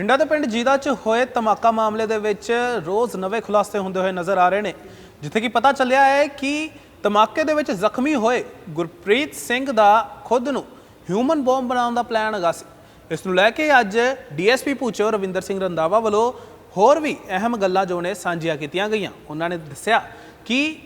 ਬਠਿੰਡਾ ਦੇ ਪਿੰਡ ਜੀਦਾ 'ਚ ਹੋਏ ਧਮਾਕਾ ਮਾਮਲੇ ਦੇ ਵਿੱਚ ਰੋਜ਼ ਨਵੇਂ ਖੁਲਾਸੇ ਹੁੰਦੇ ਹੋਏ ਨਜ਼ਰ ਆ ਰਹੇ ਨੇ, ਜਿੱਥੇ ਕਿ ਪਤਾ ਚੱਲਿਆ ਹੈ ਕਿ ਧਮਾਕੇ ਦੇ ਵਿੱਚ ਜ਼ਖਮੀ ਹੋਏ ਗੁਰਪ੍ਰੀਤ ਸਿੰਘ ਦਾ ਖੁਦ ਨੂੰ ਹਿਊਮਨ ਬੋਮ ਬਣਾਉਣ ਦਾ ਪਲਾਨ ਹੈਗਾ ਸੀ। ਇਸ ਨੂੰ ਲੈ ਕੇ ਅੱਜ ਡੀਐਸਪੀ ਭੂਚੋ ਰਵਿੰਦਰ ਸਿੰਘ ਰੰਦਾਵਾ ਵੱਲੋਂ ਹੋਰ ਵੀ ਅਹਿਮ ਗੱਲਾਂ ਜੋ ਨੇ ਸਾਂਝੀਆਂ ਕੀਤੀਆਂ ਗਈਆਂ। ਉਹਨਾਂ ਨੇ ਦੱਸਿਆ ਕਿ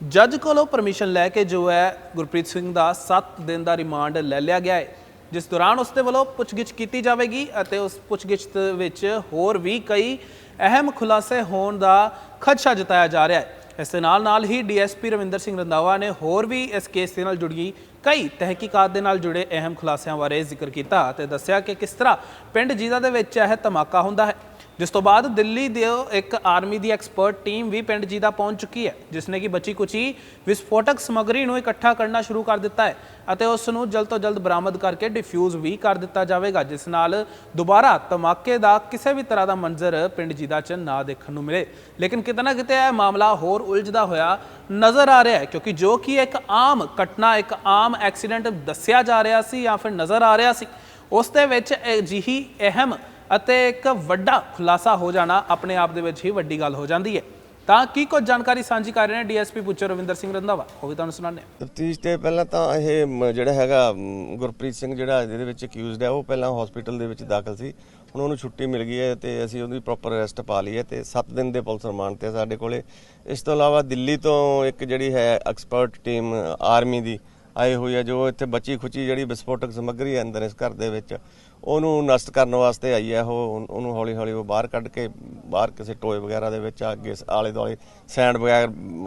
ਜੱਜ ਕੋਲੋਂ ਪਰਮਿਸ਼ਨ ਲੈ ਕੇ ਜੋ ਹੈ ਗੁਰਪ੍ਰੀਤ ਸਿੰਘ ਦਾ 7 ਦਿਨ ਦਾ ਰਿਮਾਂਡ ਲੈ ਲਿਆ ਗਿਆ ਹੈ। ਜਿਸ ਦੌਰਾਨ ਉਸ ਦੇ ਵੱਲੋਂ ਪੁੱਛਗਿੱਛ ਕੀਤੀ ਜਾਵੇਗੀ ਅਤੇ ਉਸ ਪੁੱਛਗਿੱਛ ਦੇ ਵਿੱਚ ਹੋਰ ਵੀ ਕਈ ਅਹਿਮ ਖੁਲਾਸੇ ਹੋਣ ਦਾ ਖਦਸ਼ਾ ਜਤਾਇਆ ਜਾ ਰਿਹਾ ਹੈ। ਇਸ ਦੇ ਨਾਲ ਨਾਲ ਹੀ ਡੀਐਸਪੀ ਰਵਿੰਦਰ ਸਿੰਘ ਰੰਦਾਵਾ ਨੇ ਹੋਰ ਵੀ ਇਸ ਕੇਸ ਦੇ ਨਾਲ ਜੁੜੀ ਕਈ ਤਹਿਕੀਕਾਤ ਦੇ ਨਾਲ ਜੁੜੇ ਅਹਿਮ ਖੁਲਾਸਿਆਂ ਬਾਰੇ ਜ਼ਿਕਰ ਕੀਤਾ ਅਤੇ ਦੱਸਿਆ ਕਿ ਕਿਸ ਤਰ੍ਹਾਂ ਪਿੰਡ ਜੀਦਾ ਦੇ ਵਿੱਚ ਇਹ ਧਮਾਕਾ ਹੁੰਦਾ ਹੈ। ਜਿਸ ਤੋਂ ਬਾਅਦ ਦਿੱਲੀ ਦੇ ਇੱਕ ਆਰਮੀ ਦੀ ਐਕਸਪਰਟ ਟੀਮ ਵੀ ਪਿੰਡ ਜੀਦਾ ਪਹੁੰਚ ਚੁੱਕੀ ਹੈ, ਜਿਸ ਨੇ ਕਿ ਬਚੀ ਕੁਚੀ ਵਿਸਫੋਟਕ ਸਮੱਗਰੀ ਨੂੰ ਇਕੱਠਾ ਕਰਨਾ ਸ਼ੁਰੂ ਕਰ ਦਿੱਤਾ ਹੈ ਅਤੇ ਉਸ ਨੂੰ ਜਲਦ ਤੋਂ ਜਲਦ ਬਰਾਮਦ ਕਰਕੇ ਡਿਫਿਊਜ਼ ਵੀ ਕਰ ਦਿੱਤਾ ਜਾਵੇਗਾ, ਜਿਸ ਨਾਲ ਦੁਬਾਰਾ ਧਮਾਕੇ ਦਾ ਕਿਸੇ ਵੀ ਤਰ੍ਹਾਂ ਦਾ ਮੰਜ਼ਰ ਪਿੰਡ ਜੀਦਾ 'ਚ ਨਾ ਦੇਖਣ ਨੂੰ ਮਿਲੇ। ਲੇਕਿਨ ਕਿਤੇ ਨਾ ਕਿਤੇ ਇਹ ਮਾਮਲਾ ਹੋਰ ਉਲਝਦਾ ਹੋਇਆ ਨਜ਼ਰ ਆ ਰਿਹਾ ਹੈ, ਕਿਉਂਕਿ ਜੋ ਕਿ ਇੱਕ ਆਮ ਘਟਨਾ, ਇੱਕ ਆਮ ਐਕਸੀਡੈਂਟ ਦੱਸਿਆ ਜਾ ਰਿਹਾ ਸੀ ਜਾਂ ਫਿਰ ਨਜ਼ਰ ਆ ਰਿਹਾ ਸੀ, ਉਸ ਦੇ ਵਿੱਚ ਅਜਿਹੀ ਅਹਿਮ ਅਤੇ ਇੱਕ ਵੱਡਾ ਖੁਲਾਸਾ ਹੋ ਜਾਣਾ ਆਪਣੇ ਆਪ ਦੇ ਵਿੱਚ ਹੀ ਵੱਡੀ ਗੱਲ ਹੋ ਜਾਂਦੀ ਹੈ। ਤਾਂ ਕੀ ਕੁਝ ਜਾਣਕਾਰੀ ਸਾਂਝੀ ਕਰ ਰਹੇ ਨੇ ਡੀਐਸਪੀ ਪੁੱਛੋ ਰਵਿੰਦਰ ਸਿੰਘ ਰੰਧਾਵਾ, ਉਹ ਵੀ ਤੁਹਾਨੂੰ ਸੁਣਾਉਂਦੇ ਹਾਂ। ਤਫਤੀਸ਼ ਤੇ ਪਹਿਲਾਂ ਤਾਂ ਇਹ ਜਿਹੜਾ ਹੈਗਾ ਗੁਰਪ੍ਰੀਤ ਸਿੰਘ ਜਿਹੜਾ ਜਿਹਦੇ ਵਿੱਚ ਅਕਿਊਜ਼ਡ ਹੈ, ਉਹ ਪਹਿਲਾਂ ਹਸਪੀਟਲ ਦੇ ਵਿੱਚ ਦਾਖਲ ਸੀ। ਹੁਣ ਉਹਨੂੰ ਛੁੱਟੀ ਮਿਲ ਗਈ ਹੈ ਤੇ ਅਸੀਂ ਉਹਦੀ ਪ੍ਰੋਪਰ ਅਰੈਸਟ ਪਾ ਲਈ ਹੈ ਤੇ 7 ਦਿਨ ਦੇ ਪੁਲਿਸ ਰਿਮਾਂਡ ਤੇ ਸਾਡੇ ਕੋਲੇ। ਇਸ ਤੋਂ ਇਲਾਵਾ ਦਿੱਲੀ ਤੋਂ ਇੱਕ ਜਿਹੜੀ ਹੈ ਐਕਸਪਰਟ ਟੀਮ ਆਰਮੀ ਦੀ ਆਈ ਹੋਈ ਹੈ, ਜੋ ਇੱਥੇ ਬਚੀ ਖੁਚੀ ਜਿਹੜੀ ਵਿਸਫੋਟਕ ਸਮੱਗਰੀ ਹੈ ਅੰਦਰ ਇਸ ਘਰ ਦੇ ਵਿੱਚ ਉਹਨੂੰ ਨਸ਼ਟ ਕਰਨ ਵਾਸਤੇ ਆਈ ਹੈ ਉਹ, ਉਹਨੂੰ ਹੌਲੀ ਹੌਲੀ ਉਹ ਬਾਹਰ ਕੱਢ ਕੇ, ਬਾਹਰ ਕਿਸੇ ਟੋਏ ਵਗੈਰਾ ਦੇ ਵਿੱਚ ਅੱਗੇ ਆਲੇ ਦੁਆਲੇ ਸੈਂਡ ਵਗੈਰਾ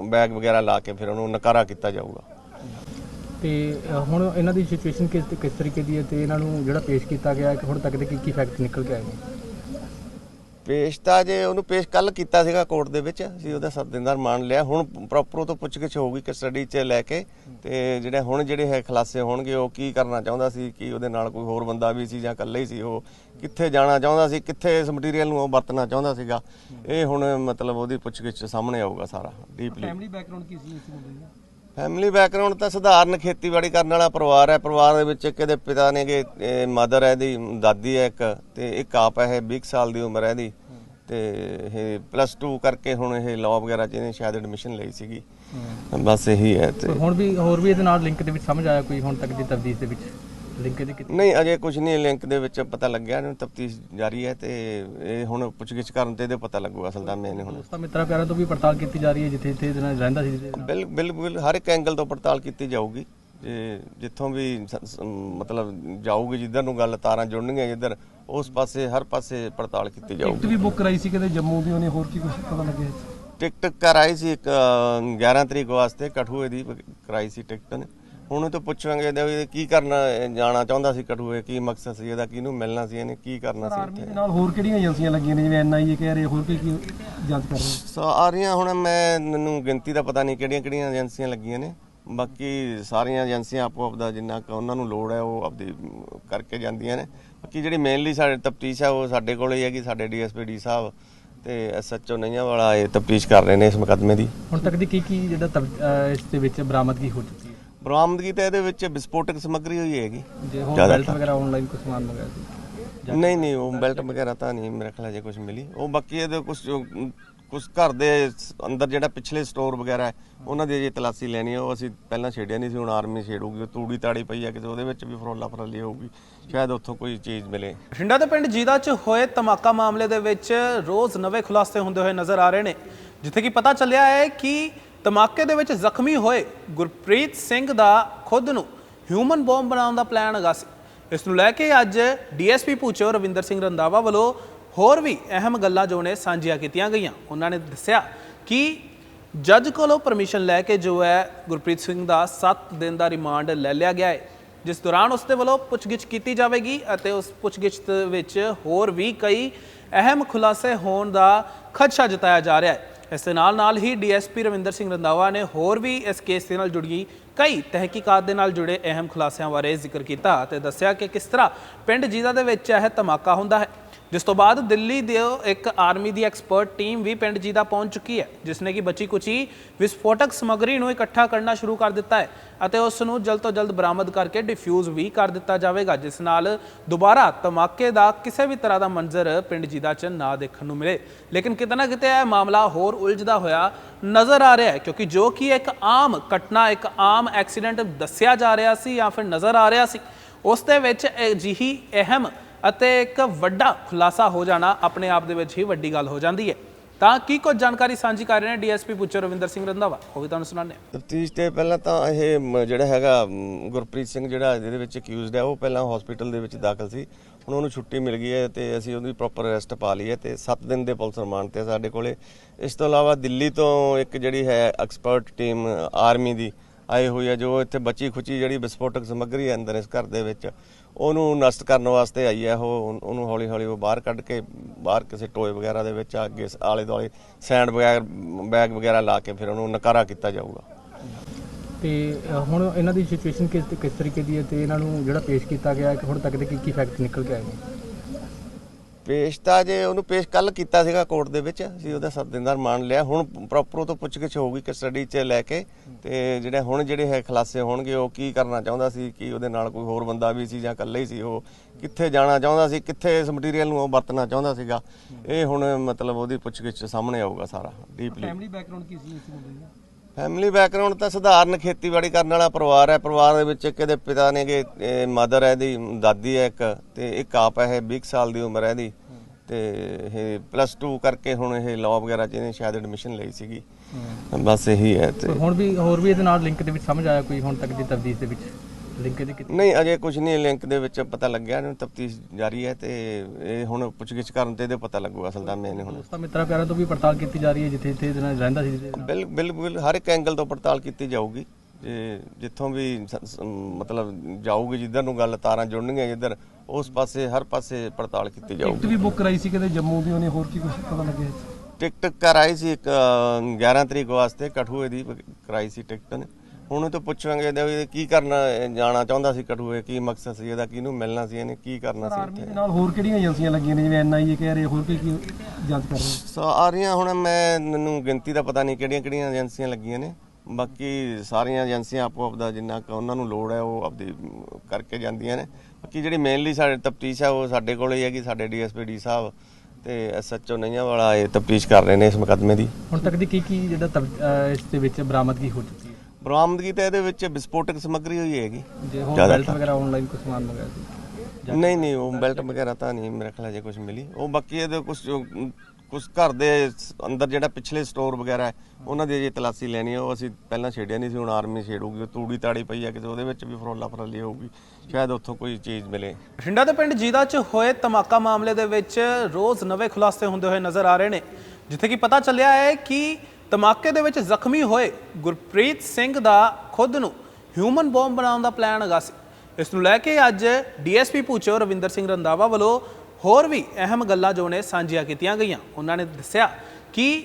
ਬੈਗ ਵਗੈਰਾ ਲਾ ਕੇ ਫਿਰ ਉਹਨੂੰ ਨਕਾਰਾ ਕੀਤਾ ਜਾਊਗਾ। ਤੇ ਹੁਣ ਇਹਨਾਂ ਦੀ ਸਿਚੁਏਸ਼ਨ ਕਿਸ ਕਿਸ ਤਰੀਕੇ ਦੀ ਹੈ ਤੇ ਇਹਨਾਂ ਨੂੰ ਜਿਹੜਾ ਪੇਸ਼ ਕੀਤਾ ਗਿਆ ਹੈ, ਕਿ ਹੁਣ ਤੱਕ ਦੇ ਕੀ ਕੀ ਫੈਕਟ ਨਿਕਲ ਕੇ ਆਏ ਨੇ? ਪੇਸ਼ ਤਾਂ ਜੇ ਉਹਨੂੰ ਪੇਸ਼ ਕੱਲ ਕੀਤਾ ਸੀਗਾ ਕੋਰਟ ਦੇ ਵਿੱਚ ਅਸੀਂ ਉਹਦਾ 7 ਦਿਨ ਦਾ ਰਿਮਾਂਡ ਲਿਆ। ਹੁਣ ਪ੍ਰੋਪਰ ਉਹ ਤੋਂ ਪੁੱਛਗਿੱਛ ਹੋਊਗੀ ਕਸਟਡੀ 'ਚ ਲੈ ਕੇ ਤੇ ਜਿਹੜੇ ਹੁਣ ਜਿਹੜੇ ਹੈ ਖਲਾਸੇ ਹੋਣਗੇ ਉਹ ਕੀ ਕਰਨਾ ਚਾਹੁੰਦਾ ਸੀ ਕਿ ਉਹਦੇ ਨਾਲ ਕੋਈ ਹੋਰ ਬੰਦਾ ਵੀ ਸੀ ਜਾਂ ਇਕੱਲੇ ਹੀ ਸੀ ਉਹ ਕਿੱਥੇ ਜਾਣਾ ਚਾਹੁੰਦਾ ਸੀ ਕਿੱਥੇ ਇਸ ਮਟੀਰੀਅਲ ਨੂੰ ਉਹ ਵਰਤਣਾ ਚਾਹੁੰਦਾ ਸੀਗਾ। ਇਹ ਹੁਣ ਮਤਲਬ ਉਹਦੀ ਪੁੱਛਗਿੱਛ ਸਾਹਮਣੇ ਆਊਗਾ ਸਾਰਾ ਡੀਪਲੀ ਫੈਮਿਲੀ ਬੈਕਗ੍ਰਾਉਂਡ ਕੀ ਸੀ ਇਸ ਮੁੰਡੇ ਦਾ? ਫੈਮਿਲੀ ਬੈਕਗ੍ਰਾਉਂਡ ਤਾਂ ਸਧਾਰਨ ਖੇਤੀਬਾੜੀ ਕਰਨ ਵਾਲਾ ਪਰਿਵਾਰ ਹੈ। ਪਰਿਵਾਰ ਦੇ ਵਿੱਚ ਇੱਕ ਇਹਦੇ ਪਿਤਾ ਨੇਗੇ ਮਦਰ ਹੈ ਇਹਦੀ ਦਾਦੀ ਹੈ ਇੱਕ ਤੇ ਇੱਕ ਆਪ ਹੈ ਇਹ 20 ਸਾਲ ਦੀ ਉਮਰ ਹੈ ਇਹਦੀ। ਤੇ ਇਹ ਪਲੱਸ 2 ਕਰਕੇ ਹੁਣ ਇਹ ਲਾਅ ਵਗੈਰਾ ਚ ਇਹਨੇ ਸ਼ਾਇਦ ਐਡਮਿਸ਼ਨ ਲਈ ਸੀਗੀ। ਬਸ ਇਹੀ ਹੈ ਤੇ ਹੁਣ ਵੀ ਹੋਰ ਵੀ ਇਹਦੇ ਨਾਲ ਲਿੰਕ ਦੇ ਵਿੱਚ ਸਮਝ ਆਇਆ ਕੋਈ ਹੁਣ ਤੱਕ ਦੀ ਤਬਦੀਲ ਦੇ ਵਿੱਚ? ਲਿੰਕ ਇਹਦੇ ਕਿਤੇ ਨਹੀਂ ਅਜੇ ਕੁਝ ਨਹੀਂ ਲਿੰਕ ਦੇ ਵਿੱਚ ਪਤਾ ਲੱਗਿਆ ਇਹਨੂੰ ਤਫਤੀਸ਼ ਜਾਰੀ ਹੈ ਤੇ ਇਹ ਹੁਣ ਪੁੱਛਗਿੱਛ ਕਰਨ ਤੇ ਇਹਦੇ ਪਤਾ ਲੱਗੂਗਾ ਅਸਲ ਦਾ ਮੈਨੇ ਹੁਣ। ਦੋਸਤਾਂ ਮਿੱਤਰਾਂ ਪਿਆਰਾਂ ਤੋਂ ਵੀ ਪੜਤਾਲ ਕੀਤੀ ਜਾ ਰਹੀ ਹੈ ਜਿੱਥੇ ਜਿੱਥੇ ਇਹਦੇ ਨਾਲ ਰਹਿੰਦਾ ਸੀ ਬਿਲਕੁਲ ਹਰ ਇੱਕ ਐਂਗਲ ਤੋਂ ਪੜਤਾਲ ਕੀਤੀ ਜਾਊਗੀ। ਜਿੱਥੋਂ ਵੀ ਮਤਲਬ ਜਾਊਗੀ ਜਿੱਧਰ ਨੂੰ ਗੱਲ ਤਾਰਾਂ ਜੁੜਨਗੀਆਂ ਜਿੱਧਰ ਉਸ ਪਾਸੇ ਹਰ ਪਾਸੇ ਪੜਤਾਲ ਕੀਤੀ ਜਾਊਗੀ। ਟਿਕਟ ਵੀ ਬੁੱਕ ਕਰਾਈ ਸੀ ਕਿਤੇ ਜੰਮੂ ਦੀ ਉਹਨੇ ਹੋਰ ਕੀ ਕੁਝ ਪਤਾ ਲੱਗਿਆ ਟਿਕਟ ਕਰਾਈ ਸੀ ਇੱਕ ਅ, 11 ਤਰੀਕ ਵਾਸਤੇ ਕਠੂਏ ਦੀ ਕਰਾਈ ਸੀ ਟਿਕਟ ਨੇ ਹੁਣ ਉਹ ਤੋਂ ਪੁੱਛਾਂਗੇ ਇਹ ਕੀ ਕਰਨਾ ਜਾਣਾ ਚਾਹੁੰਦਾ ਸੀ ਕਠੂਏ ਕੀ ਮਕਸਦ ਸੀ ਇਹਦਾ ਕਿਹਨੂੰ ਮਿਲਣਾ ਸੀ ਇਹਨੇ ਕੀ ਕਰਨਾ ਸੀ ਆਰਮੀ ਇੱਥੇ? ਦੇ ਨਾਲ ਹੋਰ ਕਿਹੜੀਆਂ ਏਜੰਸੀਆਂ ਲੱਗੀਆਂ ਨੇ ਜਿਵੇਂ ਐਨਆਈਏ ਕਹਿ ਰਹੇ ਹੋਰ ਕੀ ਕੀ ਜਾਂਚ ਕਰ ਰਹੇ ਸਾਰੀਆਂ ਹੁਣ ਮੈਂ ਮੈਨੂੰ ਗਿਣਤੀ ਦਾ ਪਤਾ ਨਹੀਂ ਕਿਹੜੀਆਂ ਕਿਹੜੀਆਂ ਏਜੰਸੀਆਂ ਲੱਗੀਆਂ ਨੇ। ਬਾਕੀ ਸਾਰੀਆਂ ਏਜੰਸੀਆਂ ਆਪੋ ਆਪਦਾ ਜਿੰਨਾ ਕੁ ਉਹਨਾਂ ਨੂੰ ਲੋੜ ਹੈ ਉਹ ਆਪਦੀ ਕਰਕੇ ਜਾਂਦੀਆਂ ਨੇ। ਬਾਕੀ ਜਿਹੜੀ ਮੇਨਲੀ ਸਾਡੇ ਤਫਤੀਸ਼ ਹੈ ਉਹ ਸਾਡੇ ਕੋਲ ਹੀ ਹੈਗੀ ਸਾਡੇ ਡੀਐਸਪੀ ਡੀ ਸਾਹਿਬ ਤੇ ਐਸਐਚਓ ਨਈਆਂ ਵਾਲਾ ਇਹ ਤਫਤੀਸ਼ ਕਰ ਰਹੇ ਨੇ ਇਸ ਮੁਕੱਦਮੇ ਦੀ। ਹੁਣ ਤੱਕ ਦੀ ਕੀ ਕੀ ਜਿਹੜਾ ਤਬ- ਅਹ ਇਸ ਦੇ ਵਿੱਚ ਬਰਾਮਦਗੀ ਹੋ ਚੁੱਕੀ ਹੈ? ਬਰਾਮਦਗੀ ਤਾਂ ਇਹਦੇ ਵਿੱਚ ਵਿਸਫੋਟਕ ਸਮੱਗਰੀ ਹੋਈ ਹੈਗੀ। ਜੇ ਜ਼ਿਆਦਾ ਬੈਲਟ ਵਗੈਰਾ ਆਨਲਾਈਨ ਕੁਝ ਸਮਾਨ ਮੰਗਾਇਆ ਸੀ? ਨਹੀਂ ਨਹੀਂ ਉਹ ਬੈਲਟ ਵਗੈਰਾ ਤਾਂ ਨਹੀਂ ਮੇਰੇ ਖਿਆਲ ਅਜੇ ਕੁਝ ਮਿਲੀ। ਉਹ ਬਾਕੀ ਇਹਦੇ ਕੁਝ ਕੁਝ ਘਰ ਦੇ ਸ- ਅੰਦਰ ਜਿਹੜਾ ਪਿਛਲੇ ਸਟੋਰ ਵਗੈਰਾ ਹੈ, ਉਹਨਾਂ ਦੀ ਅਜੇ ਤਲਾਸੀ ਲੈਣੀ ਹੈ। ਉਹ ਅਸੀਂ ਪਹਿਲਾਂ ਛੇੜਿਆ ਨਹੀਂ ਸੀ, ਹੁਣ ਆਰਮੀ ਛੇੜੂਗੀ। ਉਹ ਤੂੜੀ ਤਾੜੀ ਪਈ ਹੈ ਕਿਤੇ ਉਹਦੇ ਵਿੱਚ ਵੀ ਫਰੋਲਾ ਫਰਲੀ ਹੋਊਗੀ। ਸ਼ਾਇਦ ਉੱਥੋਂ ਕੋਈ ਚੀਜ਼ ਮਿਲੇ। ਬਠਿੰਡਾ ਦੇ ਪਿੰਡ ਜੀਦਾ 'ਚ ਹੋਏ ਧਮਾਕਾ ਮਾਮਲੇ ਦੇ ਵਿੱਚ ਰੋਜ਼ ਨਵੇਂ ਖੁਲਾਸੇ ਹੁੰਦੇ ਹੋਏ ਨਜ਼ਰ ਆ ਰਹੇ ਨੇ, ਜਿੱਥੇ ਕਿ ਪਤਾ ਚੱਲਿਆ ਹੈ ਕਿ ਧਮਾਕੇ ਦੇ ਵਿੱਚ ਜ਼ਖਮੀ ਹੋਏ ਗੁਰਪ੍ਰੀਤ ਸਿੰਘ ਦਾ ਖੁਦ ਨੂੰ ਹਿਊਮਨ ਬੋਮ ਬਣਾਉਣ ਦਾ ਪਲਾਨ ਹੈਗਾ ਸੀ। ਇਸ ਨੂੰ ਲੈ ਕੇ ਅੱਜ ਡੀਐਸਪੀ ਭੂਚੋ ਰਵਿੰਦਰ ਸਿੰਘ ਰੰਦਾਵਾ ਵੱਲੋਂ ਹੋਰ ਵੀ ਅਹਿਮ ਗੱਲਾਂ ਜੋ ਨੇ ਸਾਂਝੀਆਂ ਕੀਤੀਆਂ ਗਈਆਂ। ਉਹਨਾਂ ਨੇ ਦੱਸਿਆ ਕਿ ਜੱਜ ਕੋਲੋਂ ਪਰਮਿਸ਼ਨ ਲੈ ਕੇ ਜੋ ਹੈ ਗੁਰਪ੍ਰੀਤ ਸਿੰਘ ਦਾ 7 ਦਿਨ ਦਾ ਰਿਮਾਂਡ ਲੈ ਲਿਆ ਗਿਆ ਹੈ। ਜਿਸ ਦੌਰਾਨ ਉਸ ਦੇ ਵੱਲੋਂ ਪੁੱਛਗਿੱਛ ਕੀਤੀ ਜਾਵੇਗੀ ਅਤੇ ਉਸ ਪੁੱਛਗਿੱਛ ਦੇ ਵਿੱਚ ਹੋਰ ਵੀ ਕਈ ਅਹਿਮ ਖੁਲਾਸੇ ਹੋਣ ਦਾ ਖਦਸ਼ਾ ਜਤਾਇਆ ਜਾ ਰਿਹਾ ਹੈ। ਇਸ ਦੇ ਨਾਲ ਨਾਲ ਹੀ ਡੀਐਸਪੀ ਰਵਿੰਦਰ ਸਿੰਘ ਰੰਦਾਵਾ ਨੇ ਹੋਰ ਵੀ ਇਸ ਕੇਸ ਦੇ ਨਾਲ ਜੁੜੀ ਕਈ ਤਹਿਕੀਕਾਤ ਦੇ ਨਾਲ ਜੁੜੇ ਅਹਿਮ ਖੁਲਾਸਿਆਂ ਬਾਰੇ ਜ਼ਿਕਰ ਕੀਤਾ ਅਤੇ ਦੱਸਿਆ ਕਿ ਕਿਸ ਤਰ੍ਹਾਂ ਪਿੰਡ ਜੀਦਾ ਦੇ ਵਿੱਚ ਇਹ ਧਮਾਕਾ ਹੁੰਦਾ ਹੈ। ਜਿਸ ਤੋਂ ਬਾਅਦ ਦਿੱਲੀ ਦੇ ਇੱਕ ਆਰਮੀ ਦੀ ਐਕਸਪਰਟ ਟੀਮ ਵੀ ਪਿੰਡ ਜੀਦਾ ਪਹੁੰਚ ਚੁੱਕੀ ਹੈ, ਜਿਸ ਨੇ ਕਿ ਬਚੀ ਕੁਚੀ ਵਿਸਫੋਟਕ ਸਮੱਗਰੀ ਨੂੰ ਇਕੱਠਾ ਕਰਨਾ ਸ਼ੁਰੂ ਕਰ ਦਿੱਤਾ ਹੈ ਅਤੇ ਉਸ ਨੂੰ ਜਲਦ ਤੋਂ ਜਲਦ ਬਰਾਮਦ ਕਰਕੇ ਡਿਫਿਊਜ਼ ਵੀ ਕਰ ਦਿੱਤਾ ਜਾਵੇਗਾ, ਜਿਸ ਨਾਲ ਦੁਬਾਰਾ ਧਮਾਕੇ ਦਾ ਕਿਸੇ ਵੀ ਤਰ੍ਹਾਂ ਦਾ ਮੰਜ਼ਰ ਪਿੰਡ ਜੀਦਾ 'ਚ ਨਾ ਦੇਖਣ ਨੂੰ ਮਿਲੇ। ਲੇਕਿਨ ਕਿਤੇ ਨਾ ਕਿਤੇ ਇਹ ਮਾਮਲਾ ਹੋਰ ਉਲਝਦਾ ਹੋਇਆ ਨਜ਼ਰ ਆ ਰਿਹਾ ਹੈ, ਕਿਉਂਕਿ ਜੋ ਕਿ ਇੱਕ ਆਮ ਘਟਨਾ, ਇੱਕ ਆਮ ਐਕਸੀਡੈਂਟ ਦੱਸਿਆ ਜਾ ਰਿਹਾ ਸੀ ਜਾਂ ਫਿਰ ਨਜ਼ਰ ਆ ਰਿਹਾ ਸੀ, ਉਸ ਦੇ ਵਿੱਚ ਅਜਿਹੀ ਅਹਿਮ ਅਤੇ ਇੱਕ ਵੱਡਾ ਖੁਲਾਸਾ ਹੋ ਜਾਣਾ ਆਪਣੇ ਆਪ ਦੇ ਵਿੱਚ ਹੀ ਵੱਡੀ ਗੱਲ ਹੋ ਜਾਂਦੀ ਹੈ। ਤਾਂ ਕੀ ਕੁਝ ਜਾਣਕਾਰੀ ਸਾਂਝੀ ਕਰ ਰਹੇ ਨੇ ਡੀਐਸਪੀ ਪੁੱਛੋ ਰਵਿੰਦਰ ਸਿੰਘ ਰੰਧਾਵਾ, ਉਹ ਵੀ ਤੁਹਾਨੂੰ ਸੁਣਾਉਂਦੇ ਹਾਂ। ਤਫਤੀਸ਼ ਤੇ ਪਹਿਲਾਂ ਤਾਂ ਇਹ ਜਿਹੜਾ ਹੈਗਾ ਗੁਰਪ੍ਰੀਤ ਸਿੰਘ ਜਿਹੜਾ ਜਿਹਦੇ ਵਿੱਚ ਅਕਿਊਜ਼ਡ ਹੈ, ਉਹ ਪਹਿਲਾਂ ਹਸਪੀਟਲ ਦੇ ਵਿੱਚ ਦਾਖਲ ਸੀ। ਹੁਣ ਉਹਨੂੰ ਛੁੱਟੀ ਮਿਲ ਗਈ ਹੈ ਤੇ ਅਸੀਂ ਉਹਦੀ ਪ੍ਰੋਪਰ ਅਰੈਸਟ ਪਾ ਲਈ ਹੈ ਤੇ 7 ਦਿਨ ਦੇ ਪੁਲਿਸ ਰਿਮਾਂਡ ਤੇ ਸਾਡੇ ਕੋਲੇ। ਇਸ ਤੋਂ ਇਲਾਵਾ ਦਿੱਲੀ ਤੋਂ ਇੱਕ ਜਿਹੜੀ ਹੈ ਐਕਸਪਰਟ ਟੀਮ ਆਰਮੀ ਦੀ ਆਈ ਹੋਈ ਹੈ, ਜੋ ਇੱਥੇ ਬਚੀ ਖੁਚੀ ਜਿਹੜੀ ਵਿਸਫੋਟਕ ਸਮੱਗਰੀ ਹੈ ਅੰਦਰ ਇਸ ਘਰ ਦੇ ਵਿੱਚ ਉਹਨੂੰ ਨਸ਼ਟ ਕਰਨ ਵਾਸਤੇ ਆਈ ਹੈ ਉਹ, ਉਹਨੂੰ ਹੌਲੀ ਹੌਲੀ ਉਹ ਬਾਹਰ ਕੱਢ ਕੇ, ਬਾਹਰ ਕਿਸੇ ਟੋਏ ਵਗੈਰਾ ਦੇ ਵਿੱਚ ਅੱਗੇ ਆਲੇ ਦੁਆਲੇ ਸੈਂਡ ਵਗੈਰਾ ਬੈਗ ਵਗੈਰਾ ਲਾ ਕੇ ਫਿਰ ਉਹਨੂੰ ਨਕਾਰਾ ਕੀਤਾ ਜਾਊਗਾ। ਤੇ ਹੁਣ ਇਹਨਾਂ ਦੀ ਸਿਚੁਏਸ਼ਨ ਕਿਸ ਕਿਸ ਤਰੀਕੇ ਦੀ ਹੈ ਤੇ ਇਹਨਾਂ ਨੂੰ ਜਿਹੜਾ ਪੇਸ਼ ਕੀਤਾ ਗਿਆ ਹੈ, ਕਿ ਹੁਣ ਤੱਕ ਦੇ ਕੀ ਕੀ ਫੈਕਟ ਨਿਕਲ ਕੇ ਆਏ ਨੇ? ਪੇਸ਼ ਤਾਂ ਜੇ ਉਹਨੂੰ ਪੇਸ਼ ਕੱਲ ਕੀਤਾ ਸੀਗਾ ਕੋਰਟ ਦੇ ਵਿੱਚ ਅਸੀਂ ਉਹਦਾ ਸੱਤ ਦਿਨ ਦਾ ਰਿਮਾਂਡ ਲਿਆ। ਹੁਣ ਪ੍ਰੋਪਰ ਉਹ ਤੋਂ ਪੁੱਛਗਿੱਛ ਹੋਊਗੀ ਕਸਟਡੀ 'ਚ ਲੈ ਕੇ ਤੇ ਜਿਹੜੇ ਹੁਣ ਜਿਹੜੇ ਹੈ ਖਲਾਸੇ ਹੋਣਗੇ ਉਹ ਕੀ ਕਰਨਾ ਚਾਹੁੰਦਾ ਸੀ ਕਿ ਉਹਦੇ ਨਾਲ ਕੋਈ ਹੋਰ ਬੰਦਾ ਵੀ ਸੀ ਜਾਂ ਇਕੱਲੇ ਹੀ ਸੀ ਉਹ ਕਿੱਥੇ ਜਾਣਾ ਚਾਹੁੰਦਾ ਸੀ ਕਿੱਥੇ ਇਸ ਮਟੀਰੀਅਲ ਨੂੰ ਉਹ ਵਰਤਣਾ ਚਾਹੁੰਦਾ ਸੀਗਾ। ਇਹ ਹੁਣ ਮਤਲਬ ਉਹਦੀ ਪੁੱਛਗਿੱਛ ਸਾਹਮਣੇ ਆਊਗਾ ਸਾਰਾ ਡੀਪਲੀ ਫੈਮਿਲੀ ਬੈਕਗ੍ਰਾਉਂਡ ਕੀ ਸੀ ਇਸ ਮੁੰਡੇ ਦਾ? ਫੈਮਿਲੀ ਬੈਕਗ੍ਰਾਉਂਡ ਤਾਂ ਸਧਾਰਨ ਖੇਤੀਬਾੜੀ ਕਰਨ ਵਾਲਾ ਪਰਿਵਾਰ ਹੈ। ਪਰਿਵਾਰ ਦੇ ਵਿੱਚ ਇੱਕ ਇਹਦੇ ਪਿਤਾ ਨੇਗੇ ਮਦਰ ਹੈ ਇਹਦੀ ਦਾਦੀ ਹੈ ਇੱਕ ਤੇ ਇੱਕ ਆਪ ਹੈ ਇਹ 20 ਸਾਲ ਦੀ ਉਮਰ ਹੈ ਇਹਦੀ। ਤੇ ਇਹ ਪਲੱਸ 2 ਕਰਕੇ ਹੁਣ ਇਹ ਲਾਅ ਵਗੈਰਾ ਚ ਇਹਨੇ ਸ਼ਾਇਦ ਐਡਮਿਸ਼ਨ ਲਈ ਸੀਗੀ। ਬਸ ਇਹੀ ਹੈ ਤੇ ਹੁਣ ਵੀ ਹੋਰ ਵੀ ਇਹਦੇ ਨਾਲ ਲਿੰਕ ਦੇ ਵਿੱਚ ਸਮਝ ਆਇਆ ਕੋਈ ਹੁਣ ਤੱਕ ਦੀ ਤਬਦੀਲ ਦੇ ਵਿੱਚ? ਲਿੰਕ ਇਹਦੇ ਕਿਤੇ ਨਹੀਂ ਅਜੇ ਕੁਝ ਨਹੀਂ ਲਿੰਕ ਦੇ ਵਿੱਚ ਪਤਾ ਲੱਗਿਆ ਇਹਨੂੰ ਤਫਤੀਸ਼ ਜਾਰੀ ਹੈ ਤੇ ਇਹ ਹੁਣ ਪੁੱਛਗਿੱਛ ਕਰਨ ਤੇ ਇਹਦੇ ਪਤਾ ਲੱਗੂਗਾ ਅਸਲ ਦਾ ਮੈਨੇ ਹੁਣ। ਦੋਸਤਾਂ ਮਿੱਤਰਾਂ ਪਿਆਰਾਂ ਤੋਂ ਵੀ ਪੜਤਾਲ ਕੀਤੀ ਜਾ ਰਹੀ ਹੈ ਜਿੱਥੇ ਜਿੱਥੇ ਇਹਦੇ ਨਾਲ ਰਹਿੰਦਾ ਸੀ। ਬਿਲ ਬਿਲਕੁਲ ਹਰ ਇੱਕ ਐਂਗਲ ਤੋਂ ਪੜਤਾਲ ਕੀਤੀ ਜਾਊਗੀ। ਜਿੱਥੋਂ ਵੀ ਮਤਲਬ ਜਾਊਗੀ ਜਿੱਧਰ ਨੂੰ ਗੱਲ ਤਾਰਾਂ ਜੁੜਨਗੀਆਂ ਜਿੱਧਰ ਉਸ ਪਾਸੇ ਹਰ ਪਾਸੇ ਪੜਤਾਲ ਕੀਤੀ ਜਾਊਗੀ। ਵੀ ਬੁੱਕ ਕਰਾਈ ਸੀ ਕਿਤੇ ਜੰਮੂ ਦੀ ਉਹਨੇ ਹੋਰ ਕੀ ਕੁਝ ਪਤਾ ਲੱਗਿਆ ਟਿਕਟ ਕਰਾਈ ਸੀ ਇੱਕ ਅ, 11 ਤਰੀਕ ਵਾਸਤੇ ਕਠੂਏ ਦੀ ਕਰਾਈ ਸੀ ਟਿਕਟ ਨੇ ਹੁਣ ਤੋਂ ਪੁੱਛਾਂਗੇ ਇਹ ਕੀ ਕਰਨਾ ਜਾਣਾ ਚਾਹੁੰਦਾ ਸੀ ਕਠੂਏ ਕੀ ਮਕਸਦ ਸੀ ਇਹਦਾ ਕਿਹਨੂੰ ਮਿਲਣਾ ਸੀ ਇਹਨੇ ਕੀ ਕਰਨਾ ਸੀ ਇੱਥੇ? ਨਾਲ ਹੋਰ ਕਿਹੜੀਆਂ ਏਜੰਸੀਆਂ ਲੱਗੀਆਂ ਨੇ ਜਿਵੇਂ ਐਨਆਈਏ ਕਹਿ ਰਹੇ ਹੋਰ ਕੀ ਕੀ ਜਾਂਚ ਕਰ ਰਹੇ ਸਾਰੀਆਂ ਹੁਣ ਮੈਂ ਮੈਨੂੰ ਗਿਣਤੀ ਦਾ ਪਤਾ ਨਹੀਂ ਕਿਹੜੀਆਂ ਕਿਹੜੀਆਂ ਏਜੰਸੀਆਂ ਲੱਗੀਆਂ ਨੇ। ਬਾਕੀ ਸਾਰੀਆਂ ਏਜੰਸੀਆਂ ਆਪੋ ਆਪਦਾ ਜਿੰਨਾ ਕੁ ਉਹਨਾਂ ਨੂੰ ਲੋੜ ਹੈ ਉਹ ਆਪਦੀ ਕਰਕੇ ਜਾਂਦੀਆਂ ਨੇ। ਬਾਕੀ ਜਿਹੜੀ ਮੇਨਲੀ ਸਾਡੇ ਤਫਤੀਸ਼ ਹੈ ਉਹ ਸਾਡੇ ਕੋਲ ਹੀ ਹੈਗੀ ਸਾਡੇ ਡੀਐਸਪੀ ਡੀ ਸਾਹਿਬ ਤੇ ਐਸਐਚਓ ਨਈਆਂ ਵਾਲਾ ਇਹ ਤਫਤੀਸ਼ ਕਰ ਰਹੇ ਨੇ ਇਸ ਮੁਕੱਦਮੇ ਦੀ। ਹੁਣ ਤੱਕ ਦੀ ਕੀ ਕੀ ਜਿਹੜਾ ਤਬ- ਅਹ ਇਸ ਦੇ ਵਿੱਚ ਬਰਾਮਦਗੀ ਹੋ ਚੁੱਕੀ ਹੈ? ਬਰਾਮਦਗੀ ਤਾਂ ਇਹਦੇ ਵਿੱਚ ਵਿਸਫੋਟਕ ਸਮੱਗਰੀ ਹੋਈ ਹੈਗੀ। ਜੇ ਜ਼ਿਆਦਾ ਬੈਲਟ ਵਗੈਰਾ ਆਨਲਾਈਨ ਕੁਝ ਸਮਾਨ ਮੰਗਾਇਆ ਸੀ? ਨਹੀਂ ਨਹੀਂ ਉਹ ਬੈਲਟ ਵਗੈਰਾ? ਤਾਂ ਨਹੀਂ ਮੇਰੇ ਖਿਆਲ ਅਜੇ ਕੁਝ ਮਿਲੀ। ਉਹ ਬਾਕੀ ਇਹਦੇ ਕੁਝ ਕੁਝ ਘਰ ਦੇ ਸ- ਅੰਦਰ ਜਿਹੜਾ ਪਿਛਲੇ ਸਟੋਰ ਵਗੈਰਾ ਹੈ, ਉਹਨਾਂ ਦੀ ਅਜੇ ਤਲਾਸੀ ਲੈਣੀ ਹੈ। ਉਹ ਅਸੀਂ ਪਹਿਲਾਂ ਛੇੜਿਆ ਨਹੀਂ ਸੀ, ਹੁਣ ਆਰਮੀ ਛੇੜੂਗੀ। ਉਹ ਤੂੜੀ ਤਾੜੀ ਪਈ ਹੈ ਕਿਤੇ ਉਹਦੇ ਵਿੱਚ ਵੀ ਫਰੋਲਾ ਫਰਲੀ ਹੋਊਗੀ। ਸ਼ਾਇਦ ਉੱਥੋਂ ਕੋਈ ਚੀਜ਼ ਮਿਲੇ। ਬਠਿੰਡਾ ਦੇ ਪਿੰਡ ਜੀਦਾ 'ਚ ਹੋਏ ਧਮਾਕਾ ਮਾਮਲੇ ਦੇ ਵਿੱਚ ਰੋਜ਼ ਨਵੇਂ ਖੁਲਾਸੇ ਹੁੰਦੇ ਹੋਏ ਨਜ਼ਰ ਆ ਰਹੇ ਨੇ। ਜਿੱਥੇ ਕਿ ਪਤਾ ਚੱਲਿਆ ਹੈ ਕਿ ਧਮਾਕੇ ਦੇ ਵਿੱਚ ਜ਼ਖਮੀ ਹੋਏ ਗੁਰਪ੍ਰੀਤ ਸਿੰਘ ਦਾ ਖੁਦ ਨੂੰ ਹਿਊਮਨ ਬੌਂਬ ਬਣਾਉਣ ਦਾ ਪਲਾਨ ਹੈਗਾ ਸੀ। ਇਸ ਨੂੰ ਲੈ ਕੇ ਅੱਜ ਡੀਐਸਪੀ ਪੂਚੋ ਰਵਿੰਦਰ ਸਿੰਘ ਰੰਦਾਵਾ ਵੱਲੋਂ ਹੋਰ ਵੀ ਅਹਿਮ ਗੱਲਾਂ ਜੋ ਨੇ ਸਾਂਝੀਆਂ ਕੀਤੀਆਂ ਗਈਆਂ। ਉਹਨਾਂ ਨੇ ਦੱਸਿਆ ਕਿ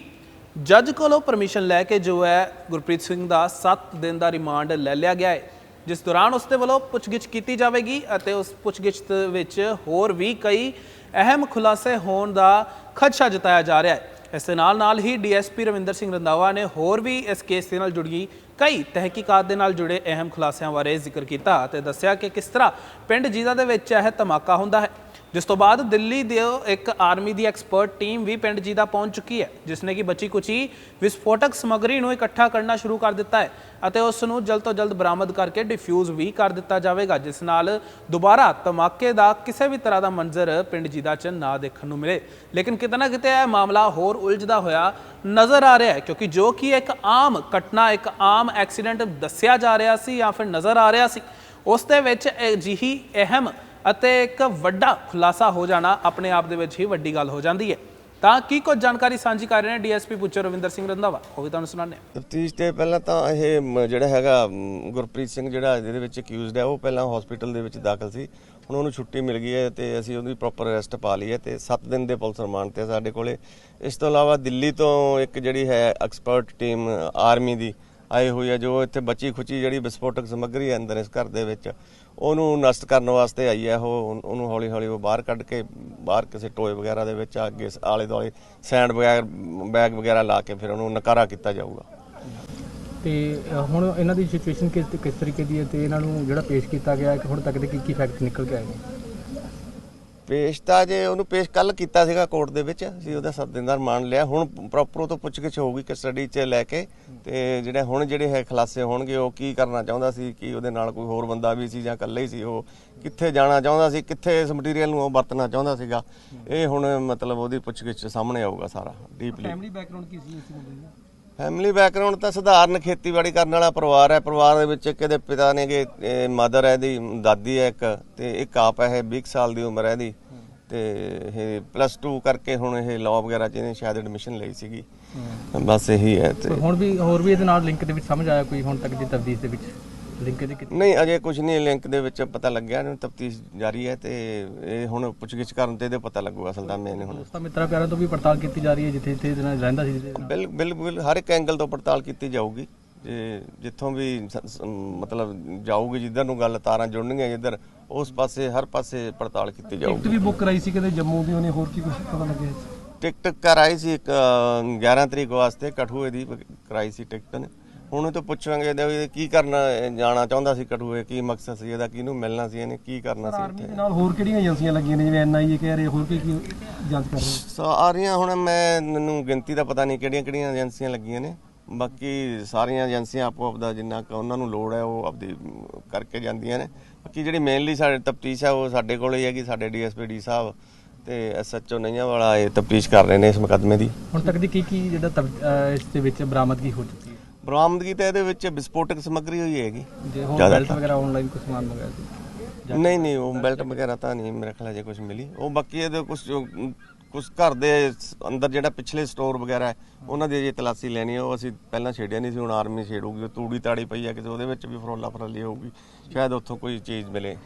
ਜੱਜ ਕੋਲੋਂ ਪਰਮਿਸ਼ਨ ਲੈ ਕੇ ਜੋ ਹੈ ਗੁਰਪ੍ਰੀਤ ਸਿੰਘ ਦਾ 7 ਦਿਨ ਦਾ ਰਿਮਾਂਡ ਲੈ ਲਿਆ ਗਿਆ ਹੈ, ਜਿਸ ਦੌਰਾਨ ਉਸ ਦੇ ਵੱਲੋਂ ਪੁੱਛਗਿੱਛ ਕੀਤੀ ਜਾਵੇਗੀ ਅਤੇ ਉਸ ਪੁੱਛਗਿੱਛ ਦੇ ਵਿੱਚ ਹੋਰ ਵੀ ਕਈ ਅਹਿਮ ਖੁਲਾਸੇ ਹੋਣ ਦਾ ਖਦਸ਼ਾ ਜਤਾਇਆ ਜਾ ਰਿਹਾ ਹੈ। ਇਸ ਦੇ ਨਾਲ ਨਾਲ ਹੀ ਡੀਐਸਪੀ ਰਵਿੰਦਰ ਸਿੰਘ ਰੰਧਾਵਾ ਨੇ ਹੋਰ ਵੀ ਇਸ ਕੇਸ ਦੇ ਨਾਲ ਜੁੜੀ ਕਈ ਤਹਿਕੀਕਾਤ ਦੇ ਨਾਲ ਜੁੜੇ ਅਹਿਮ ਖੁਲਾਸਿਆਂ ਬਾਰੇ ਜ਼ਿਕਰ ਕੀਤਾ ਅਤੇ ਦੱਸਿਆ ਕਿ ਕਿਸ ਤਰ੍ਹਾਂ ਪਿੰਡ ਜੀਦਾ ਦੇ ਵਿੱਚ ਇਹ ਧਮਾਕਾ ਹੁੰਦਾ ਹੈ। ਜਿਸ ਤੋਂ ਬਾਅਦ ਦਿੱਲੀ ਦੇ ਇੱਕ ਆਰਮੀ ਦੀ ਐਕਸਪਰਟ ਟੀਮ ਵੀ ਪਿੰਡ ਜੀਦਾ ਪਹੁੰਚ ਚੁੱਕੀ ਹੈ, ਜਿਸ ਨੇ ਕਿ ਬਚੀ ਕੁਚੀ ਵਿਸਫੋਟਕ ਸਮੱਗਰੀ ਨੂੰ ਇਕੱਠਾ ਕਰਨਾ ਸ਼ੁਰੂ ਕਰ ਦਿੱਤਾ ਹੈ ਅਤੇ ਉਸ ਨੂੰ ਜਲਦ ਤੋਂ ਜਲਦ ਬਰਾਮਦ ਕਰਕੇ ਡਿਫਿਊਜ਼ ਵੀ ਕਰ ਦਿੱਤਾ ਜਾਵੇਗਾ, ਜਿਸ ਨਾਲ ਦੁਬਾਰਾ ਧਮਾਕੇ ਦਾ ਕਿਸੇ ਵੀ ਤਰ੍ਹਾਂ ਦਾ ਮੰਜ਼ਰ ਪਿੰਡ ਜੀਦਾ 'ਚ ਨਾ ਦੇਖਣ ਨੂੰ ਮਿਲੇ। ਲੇਕਿਨ ਕਿਤੇ ਨਾ ਕਿਤੇ ਇਹ ਮਾਮਲਾ ਹੋਰ ਉਲਝਦਾ ਹੋਇਆ ਨਜ਼ਰ ਆ ਰਿਹਾ ਹੈ, ਕਿਉਂਕਿ ਜੋ ਕਿ ਇੱਕ ਆਮ ਘਟਨਾ, ਇੱਕ ਆਮ ਐਕਸੀਡੈਂਟ ਦੱਸਿਆ ਜਾ ਰਿਹਾ ਸੀ ਜਾਂ ਫਿਰ ਨਜ਼ਰ ਆ ਰਿਹਾ ਸੀ, ਉਸ ਦੇ ਵਿੱਚ ਅਜਿਹੀ ਅਹਿਮ ਅਤੇ ਇੱਕ ਵੱਡਾ ਖੁਲਾਸਾ ਹੋ ਜਾਣਾ ਆਪਣੇ ਆਪ ਦੇ ਵਿੱਚ ਹੀ ਵੱਡੀ ਗੱਲ ਹੋ ਜਾਂਦੀ ਹੈ। ਤਾਂ ਕੀ ਕੁਝ ਜਾਣਕਾਰੀ ਸਾਂਝੀ ਕਰ ਰਹੇ ਨੇ ਡੀਐਸਪੀ ਪੁੱਛੋ ਰਵਿੰਦਰ ਸਿੰਘ ਰੰਧਾਵਾ, ਉਹ ਵੀ ਤੁਹਾਨੂੰ ਸੁਣਾਉਂਦੇ ਹਾਂ। ਤਫਤੀਸ਼ ਤੇ ਪਹਿਲਾਂ ਤਾਂ ਇਹ ਜਿਹੜਾ ਹੈਗਾ ਗੁਰਪ੍ਰੀਤ ਸਿੰਘ ਜਿਹੜਾ ਜਿਹਦੇ ਵਿੱਚ ਅਕਿਊਜ਼ਡ ਹੈ, ਉਹ ਪਹਿਲਾਂ ਹਸਪੀਟਲ ਦੇ ਵਿੱਚ ਦਾਖਲ ਸੀ। ਹੁਣ ਉਹਨੂੰ ਛੁੱਟੀ ਮਿਲ ਗਈ ਹੈ ਤੇ ਅਸੀਂ ਉਹਦੀ ਪ੍ਰੋਪਰ ਅਰੈਸਟ ਪਾ ਲਈ ਹੈ ਤੇ 7 ਦਿਨ ਦੇ ਪੁਲਿਸ ਰਿਮਾਂਡ ਤੇ ਸਾਡੇ ਕੋਲੇ। ਇਸ ਤੋਂ ਇਲਾਵਾ ਦਿੱਲੀ ਤੋਂ ਇੱਕ ਜਿਹੜੀ ਹੈ ਐਕਸਪਰਟ ਟੀਮ ਆਰਮੀ ਦੀ ਆਈ ਹੋਈ ਹੈ, ਜੋ ਇੱਥੇ ਬੱਚੀ ਖੁਚੀ ਜਿਹੜੀ ਵਿਸਫੋਟਕ ਸਮੱਗਰੀ ਹੈ ਅੰਦਰ ਇਸ ਘਰ ਦੇ ਵਿੱਚ ਉਹਨੂੰ ਨਸ਼ਟ ਕਰਨ ਵਾਸਤੇ ਆਈ ਹੈ ਉਹ ਉਹਨੂੰ ਹੌਲੀ ਹੌਲੀ ਉਹ ਬਾਹਰ ਕੱਢ ਕੇ, ਬਾਹਰ ਕਿਸੇ ਟੋਏ ਵਗੈਰਾ ਦੇ ਵਿੱਚ ਅੱਗੇ ਆਲੇ ਦੁਆਲੇ ਸੈਂਡ ਬੈਗ ਬੈਗ ਵਗੈਰਾ ਲਾ ਕੇ ਫਿਰ ਉਹਨੂੰ ਨਕਾਰਾ ਕੀਤਾ ਜਾਊਗਾ। ਤੇ ਹੁਣ ਇਹਨਾਂ ਦੀ ਸਿਚੁਏਸ਼ਨ ਕਿਸ ਕਿਸ ਤਰੀਕੇ ਦੀ ਹੈ ਤੇ ਇਹਨਾਂ ਨੂੰ ਜਿਹੜਾ ਪੇਸ਼ ਕੀਤਾ ਗਿਆ ਕਿ ਹੁਣ ਤੱਕ ਦੇ ਕੀ ਕੀ ਫੈਕਟ ਨਿਕਲ ਕੇ ਆਏ ਨੇ? ਪੇਸ਼ ਤਾਂ ਜੇ ਉਹਨੂੰ ਪੇਸ਼ ਕੱਲ ਕੀਤਾ ਸੀਗਾ ਕੋਰਟ ਦੇ ਵਿੱਚ, ਅਸੀਂ ਉਹਦਾ 7 ਦਿਨ ਦਾ ਰਿਮਾਂਡ ਲਿਆ। ਹੁਣ ਪ੍ਰੋਪਰ ਉਹ ਤੋਂ ਪੁੱਛਗਿੱਛ ਹੋਊਗੀ ਕਸਟਡੀ 'ਚ ਲੈ ਕੇ ਤੇ ਜਿਹੜੇ ਹੁਣ ਜਿਹੜੇ ਹੈ ਖਲਾਸੇ ਹੋਣਗੇ, ਉਹ ਕੀ ਕਰਨਾ ਚਾਹੁੰਦਾ ਸੀ, ਕੀ ਉਹਦੇ ਨਾਲ ਕੋਈ ਹੋਰ ਬੰਦਾ ਵੀ ਸੀ ਜਾਂ ਇਕੱਲੇ ਹੀ ਸੀ ਉਹ, ਕਿੱਥੇ ਜਾਣਾ ਚਾਹੁੰਦਾ ਸੀ, ਕਿੱਥੇ ਇਸ ਮਟੀਰੀਅਲ ਨੂੰ ਉਹ ਵਰਤਣਾ ਚਾਹੁੰਦਾ ਸੀਗਾ। ਇਹ ਹੁਣ ਮਤਲਬ ਉਹਦੀ ਪੁੱਛਗਿੱਛ ਸਾਹਮਣੇ ਆਊਗਾ ਸਾਰਾ ਡੀਪਲੀ ਫੈਮਿਲੀ ਬੈਕਗ੍ਰਾਉਂਡ ਕੀ ਸੀ ਇਸ ਮੁੰਡੇ ਦਾ? ਫੈਮਿਲੀ ਬੈਕਗ੍ਰਾਉਂਡ ਤਾਂ ਸਧਾਰਨ ਖੇਤੀਬਾੜੀ ਕਰਨ ਵਾਲਾ ਪਰਿਵਾਰ ਹੈ। ਪਰਿਵਾਰ ਦੇ ਵਿੱਚ ਇੱਕ ਇਹਦੇ ਪਿਤਾ ਨੇਗੇ ਮਦਰ ਹੈ ਇਹਦੀ ਦਾਦੀ ਹੈ ਇੱਕ ਤੇ ਇੱਕ ਆਪ ਹੈ ਇਹ 20 ਸਾਲ ਦੀ ਉਮਰ ਹੈ ਇਹਦੀ। ਤੇ ਇਹ ਪਲੱਸ 2 ਕਰਕੇ ਹੁਣ ਇਹ ਲਾਅ ਵਗੈਰਾ ਚ ਇਹਨੇ ਸ਼ਾਇਦ ਐਡਮਿਸ਼ਨ ਲਈ ਸੀਗੀ। ਬਸ ਇਹੀ ਹੈ ਤੇ ਹੁਣ ਵੀ ਹੋਰ ਵੀ ਇਹਦੇ ਨਾਲ ਲਿੰਕ ਦੇ ਵਿੱਚ ਸਮਝ ਆਇਆ ਕੋਈ ਹੁਣ ਤੱਕ ਦੀ ਤਬਦੀਲ ਦੇ ਵਿੱਚ? ਲਿੰਕ ਦੇ ਕਿਤੇ ਨਹੀਂ ਅਜੇ ਕੁਝ ਨਹੀਂ ਲਿੰਕ ਦੇ ਵਿੱਚ ਪਤਾ ਲੱਗਿਆ ਇਹਨੂੰ ਤਫਤੀਸ਼ ਜਾਰੀ ਹੈ ਤੇ ਇਹ ਹੁਣ ਪੁੱਛਗਿੱਛ ਕਰਨ ਤੇ ਇਹਦੇ ਪਤਾ ਲੱਗੂਗਾ ਅਸਲ ਦਾ ਮੈਨੇ ਹੁਣ। ਦੋਸਤਾਂ ਮਿੱਤਰਾਂ ਪਿਆਰਾਂ ਤੋਂ ਵੀ ਪੜਤਾਲ ਕੀਤੀ ਜਾ ਰਹੀ ਹੈ ਜਿੱਥੇ ਜਿੱਥੇ ਇਹਦੇ ਨਾਲ ਰਹਿੰਦਾ ਸੀ ਜਿਹਦੇ ਨਾਲ। ਬਿਲ ਬਿਲਕੁਲ ਹਰ ਇੱਕ ਐਂਗਲ ਤੋਂ ਪੜਤਾਲ ਕੀਤੀ ਜਾਊਗੀ। ਜੇ ਜਿੱਥੋਂ ਵੀ ਸ- ਸ- ਮਤਲਬ ਜਾਊਗੀ ਜਿੱਧਰ ਨੂੰ ਗੱਲ ਤਾਰਾਂ ਜੁੜਨਗੀਆਂ ਜਿੱਧਰ ਉਸ ਪਾਸੇ ਹਰ ਪਾਸੇ ਪੜਤਾਲ ਕੀਤੀ ਜਾਊਗੀ। ਵੀ ਬੁੱਕ ਕਰਾਈ ਸੀ ਕਿਤੇ ਜੰਮੂ ਦੀ ਉਹਨੇ ਹੋਰ ਕੀ ਕੁਝ ਪਤਾ ਲੱਗਿਆ ਟਿਕਟ ਕਰਾਈ ਸੀ ਇੱਕ ਅ, 11 ਤਰੀਕ ਵਾਸਤੇ ਕਠੂਏ ਦੀ ਕਰਾਈ ਸੀ ਟਿਕਟ ਨੇ ਹੁਣ ਤੋਂ ਪੁੱਛਾਂਗੇ ਇਹਦਾ ਕੀ ਕਰਨਾ ਜਾਣਾ ਚਾਹੁੰਦਾ ਸੀ ਕਠੂਏ ਕੀ ਮਕਸਦ ਸੀ ਇਹਦਾ ਕਿਹਨੂੰ ਮਿਲਣਾ ਸੀ ਇਹਨੇ ਕੀ ਕਰਨਾ ਸੀ ਆਰਮੀ ਦੇ ਨਾਲ ਹੋਰ ਕਿਹੜੀਆਂ ਏਜੰਸੀਆਂ ਲੱਗੀਆਂ ਨੇ ਜਿਵੇਂ ਐਨਆਈਏ ਕਹਿ ਰਹੇ ਹੋਰ ਕੀ ਕੀ ਜਾਂਚ ਕਰ ਰਹੇ ਸਾਰੀਆਂ ਹੁਣ ਮੈਂ ਮੈਨੂੰ ਗਿਣਤੀ ਦਾ ਪਤਾ ਨਹੀਂ ਕਿਹੜੀਆਂ ਕਿਹੜੀਆਂ ਏਜੰਸੀਆਂ ਲੱਗੀਆਂ ਨੇ। ਬਾਕੀ ਸਾਰੀਆਂ ਏਜੰਸੀਆਂ ਆਪੋ ਆਪਦਾ ਜਿੰਨਾ ਕੁ ਉਹਨਾਂ ਨੂੰ ਲੋੜ ਹੈ ਉਹ ਆਪਦੀ ਕਰਕੇ ਜਾਂਦੀਆਂ ਨੇ। ਬਾਕੀ ਜਿਹੜੀ ਮੇਨਲੀ ਸਾਡੇ ਤਫਤੀਸ਼ ਹੈ ਉਹ ਸਾਡੇ ਕੋਲ ਹੀ ਹੈਗੀ ਸਾਡੇ ਡੀਐਸਪੀ ਡੀ ਸਾਹਿਬ ਤੇ ਐਸਐਚਓ ਨਈਆਂ ਵਾਲਾ ਇਹ ਤਫਤੀਸ਼ ਕਰ ਰਹੇ ਨੇ ਇਸ ਮੁਕੱਦਮੇ ਦੀ। ਹੁਣ ਤੱਕ ਦੀ ਕੀ ਕੀ ਜਿਹੜਾ ਇਸ ਦੇ ਵਿੱਚ ਬਰਾਮਦਗੀ ਹੋ ਚੁੱਕੀ ਹੈ? ਬਰਾਮਦਗੀ ਤਾਂ ਇਹਦੇ ਵਿੱਚ ਵਿਸਫੋਟਕ ਸਮੱਗਰੀ ਹੋਈ ਹੈਗੀ। ਜੇ ਹੋਰ ਜ਼ਿਆਦਾ ਬੈਲਟ ਵਗੈਰਾ ਆਨਲਾਈਨ ਕੁਝ ਸਮਾਨ ਮੰਗਾਇਆ ਸੀ? ਨਹੀਂ ਨਹੀਂ ਉਹ ਬੈਲਟ ਵਗੈਰਾ ਤਾਂ ਨਹੀਂ ਮੇਰੇ ਖਿਆਲ ਜੇ ਕੁਝ ਮਿਲੀ। ਉਹ ਬਾਕੀ ਇਹਦੇ ਕੁਝ ਕੁਝ ਘਰ ਦੇ ਅੰਦਰ ਜਿਹੜਾ ਪਿਛਲੇ ਸਟੋਰ ਵਗੈਰਾ ਹੈ ਉਹਨਾਂ ਦੀ ਜੇ ਤਲਾਸੀ ਲੈਣੀ ਹੈ। ਉਹ ਅਸੀਂ ਪਹਿਲਾਂ ਛੇੜਿਆ ਨਹੀਂ ਸੀ ਹੁਣ ਆਰਮੀ ਛੇੜੂਗੀ। ਉਹ ਤੂੜੀ ਤਾੜੀ ਪਈ ਹੈ ਕਿਸੇ ਉਹਦੇ ਵਿੱਚ ਵੀ ਫਰੋਲਾ ਫਰਲੀ ਹੋਊਗੀ। ਸ਼ਾਇਦ ਉੱਥੋਂ ਕੋਈ ਚੀਜ਼ ਮਿਲੇ।